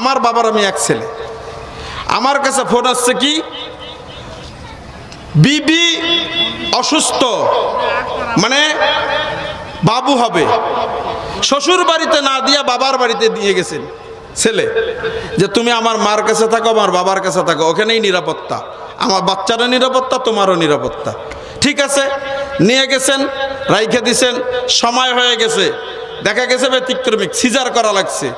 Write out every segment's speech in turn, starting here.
আমার বাবার আমি এক ছেলে। আমার কাছে ফোন আসছে কি? বিবি অসুস্থ। মানে বাবু হবে। শ্বশুর বাড়িতে না দিয়া বাবার বাড়িতে দিয়ে গেছেন ছেলে। যে তুমি আমার মার কাছে থাকো, আমার বাবার কাছে থাকো, ওখানেই নিরাপত্তা। আমার বাচ্চারও নিরাপত্তা, তোমারও নিরাপত্তা। ঠিক আছে, নিয়ে গেছেন, রাইখে দিছেন, সময় হয়ে গেছে। দেখা গেছে ব্যতিক্রমিক, সিজার করা লাগছে।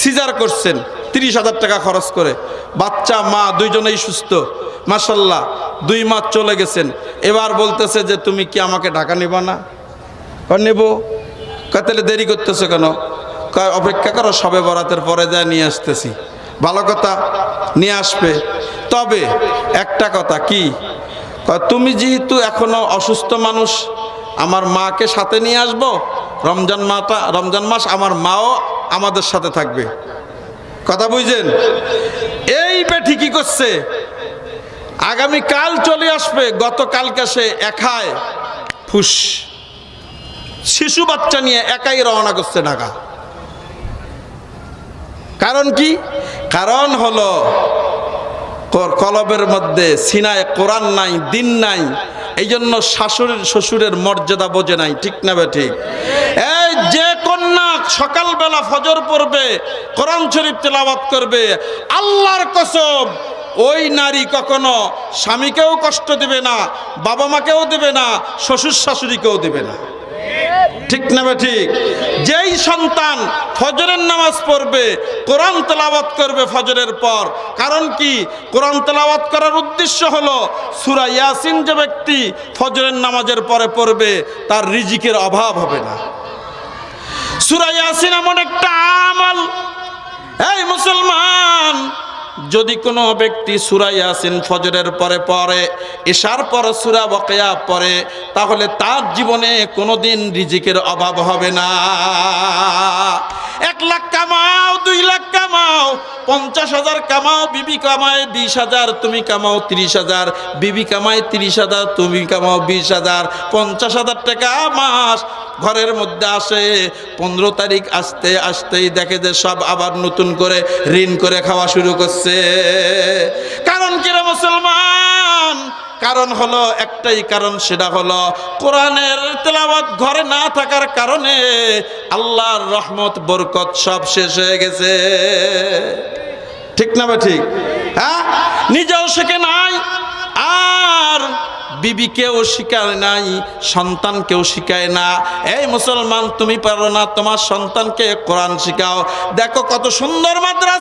সিজার করছেন, তিরিশ হাজার টাকা খরচ করে। বাচ্চা, মা দুইজনেই সুস্থ। মাসাল্লাহ দুই মাস চলে গেছেন। এবার বলতেছে যে, তুমি কি আমাকে ঢাকা নিবা না? নেব। কয়, তাহলে দেরি করতেছো কেন? অপেক্ষা করো, সবে বরাতের পরে যা নিয়ে আসতেছি। ভালো কথা, নিয়ে আসবে। তবে একটা কথা, কি? তুমি যেহেতু এখনও অসুস্থ মানুষ, আমার মাকে সাথে নিয়ে আসব। রমজান মাটা রমজান মাস আমার মাও আমাদের সাথে থাকবে। কথা বুঝছেন? এই বেঠি কি করছে? আগামী কাল চলে আসবে, গতকালকে সে একায় ফুস। শিশু বাচ্চা নিয়ে একাই রওনা করছে ঢাকা। কারণ কি? কারণ হলো, কলবের মধ্যে সিনায় কোরআন নাই, দিন নাই এই জন্য শাশুড়ির শ্বশুরের মর্যাদা বোঝে নাই, ঠিক না ঠিক? এই যে কন্যা সকালবেলা ফজর পড়বে, কোরআন শরীফ তেলাওয়াত করবে, আল্লাহর কসম, ওই নারী কখনো স্বামীকেও কষ্ট দেবে না বাবা মাকেও দেবে না শ্বশুর শাশুড়িকেও দেবে না। ঠিক না ঠিক? যেই সন্তান ফজরের নামাজ পড়বে, কোরআন তেলাওয়াত করবে ফজরের পর, কারণ কি? কোরআন তেলাওয়াত করার উদ্দেশ্য হলো, সুরা ইয়াসিন যে ব্যক্তি ফজরের নামাজের পরে পড়বে, তার রিজিকের অভাব হবে না। সুরা ইয়াসিন এমন একটা যদি কোনো ব্যক্তি সুরা ইয়াসিন ফজরের পরে পরে এশার পর সুরা বকেয়া পরে তাহলে তার জীবনে কোনো দিন রিজিকের অভাব হবে না। এক লাখ কামাও, দুই লাখ কামাও পঞ্চাশ হাজার কামাও, বিবি কামায় বিশ হাজার, তুমি কামাও তিরিশ হাজার, বিবি কামায় তিরিশ হাজার, তুমি কামাও বিশ হাজার। পঞ্চাশ হাজার টাকা মাস ঘরের মধ্যে আসে, পনেরো তারিখ আসতে আসতেই দেখে যে সব আবার নতুন করে ঋণ করে খাওয়া শুরু করছে। কারণ কিরা মুসলমান? কারণ হলো, একটাই কারণ সেটা হলো, কোরআনের তেলাওয়াত ঘরে না থাকার কারণে আল্লাহর রহমত, বরকত সব শেষ হয়ে গেছে। ঠিক না ঠিক? হ্যাঁ? নিজেও শেখে নাই, আর বিবিকেও শিখায় নাই, সন্তানকেও শিখায় না। এই মুসলমান, তুমি পারো না, তোমার সন্তানকে কোরআন শিখাও। দেখো কত সুন্দর মাদ্রাসা।